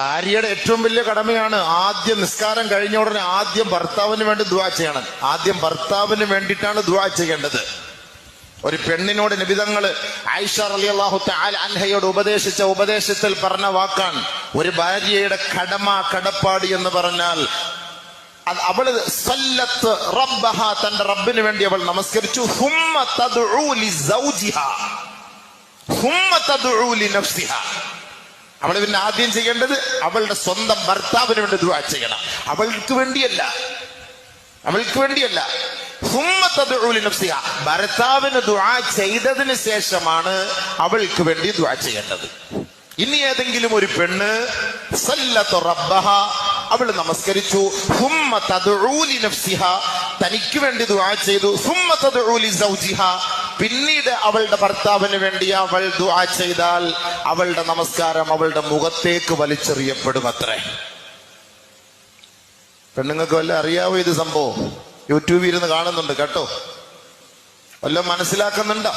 ഭാര്യയുടെ ഏറ്റവും വലിയ കടമയാണ് ആദ്യം നിസ്കാരം കഴിഞ്ഞ ഉടനെ ആദ്യം ഭർത്താവിന് വേണ്ടി ദുവാ ചെയ്യണം. ആദ്യം ഭർത്താവിന് വേണ്ടിയിട്ടാണ് ദുവാ ചെയ്യേണ്ടത്. ഒരു പെണ്ണിനോട് നിബിതങ്ങൾ ആയിഷ അലി അള്ളാഹു അൻഹയോട് ഉപദേശിച്ച ഉപദേശത്തിൽ പറഞ്ഞ വാക്കാണ്. ഒരു ഭാര്യയുടെ കടമ കടപ്പാട് എന്ന് പറഞ്ഞാൽ അവൾ സല്ലത്ത് റബ്ബഹ തന്റെ റബ്ബിന് വേണ്ടി അവൾ നമസ്കരിച്ചു. ഹുമ്മ തദ്ഉ ലിസൗജിഹ. ഹുമ്മ തദ്ഉ ലിനഫ്സിഹ. അവൾ പിന്നെ ആദ്യം ചെയ്യേണ്ടത് അവളുടെ സ്വന്തം ഭർത്താവിന് വേണ്ടി ദുവാ ചെയ്യണം. അവൾക്ക് വേണ്ടിയല്ല. അവൾക്ക് വേണ്ടിയല്ല. ഭർത്താവിന് ദുആ ചെയ്തതിന് ശേഷമാണ് അവൾക്ക് വേണ്ടി ദുആ ചെയ്യേണ്ടത്. ഇനി ഏതെങ്കിലും ഒരു പെണ്ണ് റബ്ബഹ അവൾ നമസ്കരിച്ചു. തനിക്ക് വേണ്ടി ദുആ ചെയ്തു. പിന്നീട് അവളുടെ ഭർത്താവിന് വേണ്ടി അവൾ ദുആ ചെയ്താൽ അവളുടെ നമസ്കാരം അവളുടെ മുഖത്തേക്ക് വലിച്ചെറിയപ്പെടും അത്രേ പെണ്ണുങ്ങൾക്ക് വല്ല അറിയാവോ ഇത് സംഭവം? യൂട്യൂബിൽ ഇരുന്ന് കാണുന്നുണ്ട് കേട്ടോ. വല്ല മനസ്സിലാക്കുന്നുണ്ടോ?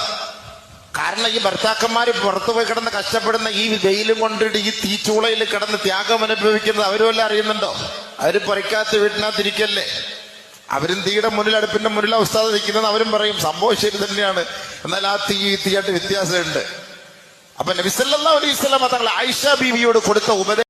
കാരണം ഈ ഭർത്താക്കന്മാർ പുറത്തു പോയി കിടന്ന് കഷ്ടപ്പെടുന്ന ഈ വെയിലും കൊണ്ടിട്ട് ഈ തീച്ചൂളയിൽ കിടന്ന് ത്യാഗം അനുഭവിക്കുന്നത് അവരും വല്ല അറിയുന്നുണ്ടോ? അവർ പുറക്കാത്ത വീട്ടിനകത്ത് ഇരിക്കല്ലേ അവരും തീയുടെ മുന്നിൽ അടുപ്പിന്റെ മുന്നിൽ അവസ്ഥാതെ നിൽക്കുന്നത് അവരും പറയും സംഭവം ശരി തന്നെയാണ്. എന്നാൽ ആ തീ തീയായിട്ട് വ്യത്യാസമുണ്ട്. അപ്പൊ നബിസല്ലാ അലൈഹി സ്വലാം തങ്ങൾ ആയിഷ ബീവിയോട് കൊടുത്ത ഉപദേശം